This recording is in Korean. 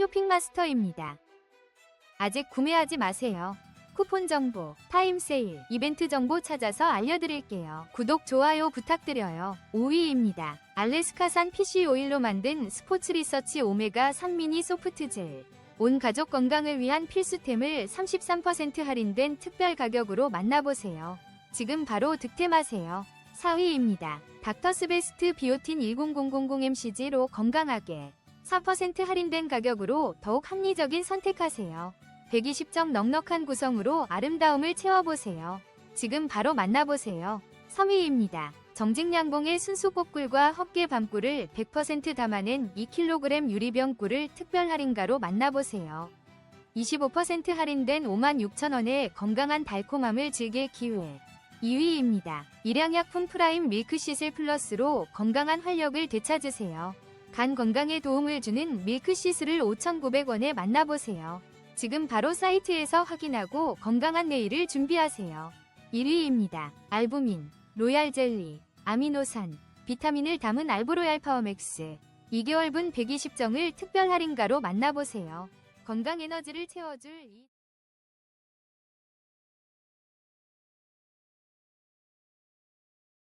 쇼핑마스터입니다. 아직 구매하지 마세요. 쿠폰 정보, 타임 세일, 이벤트 정보 찾아서 알려드릴게요. 구독, 좋아요 부탁드려요. 5위입니다. 알래스카산 PC 오일로 만든 스포츠 리서치 오메가 3 미니 소프트 젤. 온 가족 건강을 위한 필수템을 33% 할인된 특별 가격으로 만나보세요. 지금 바로 득템하세요. 4위입니다. 닥터스베스트 비오틴 10000MCG로 건강하게 4% 할인된 가격으로 더욱 합리적인 선택하세요. 120점 넉넉한 구성으로 아름다움을 채워보세요. 지금 바로 만나보세요. 3위입니다. 정직양봉의 순수꽃 꿀과 헛개 밤꿀을 100% 담아낸 2kg 유리병 꿀을 특별 할인가로 만나보세요. 25% 할인된 56,000원에 건강한 달콤함을 즐길 기회. 2위입니다. 일양약품 프라임 밀크시슬 플러스로 건강한 활력을 되찾으세요. 간 건강에 도움을 주는 밀크시슬을 5,900원에 만나보세요. 지금 바로 사이트에서 확인하고 건강한 내일을 준비하세요. 1위입니다. 알부민, 로얄 젤리, 아미노산, 비타민을 담은 알보로얄 파워맥스. 2개월분 120정을 특별 할인가로 만나보세요. 건강 에너지를 채워줄 이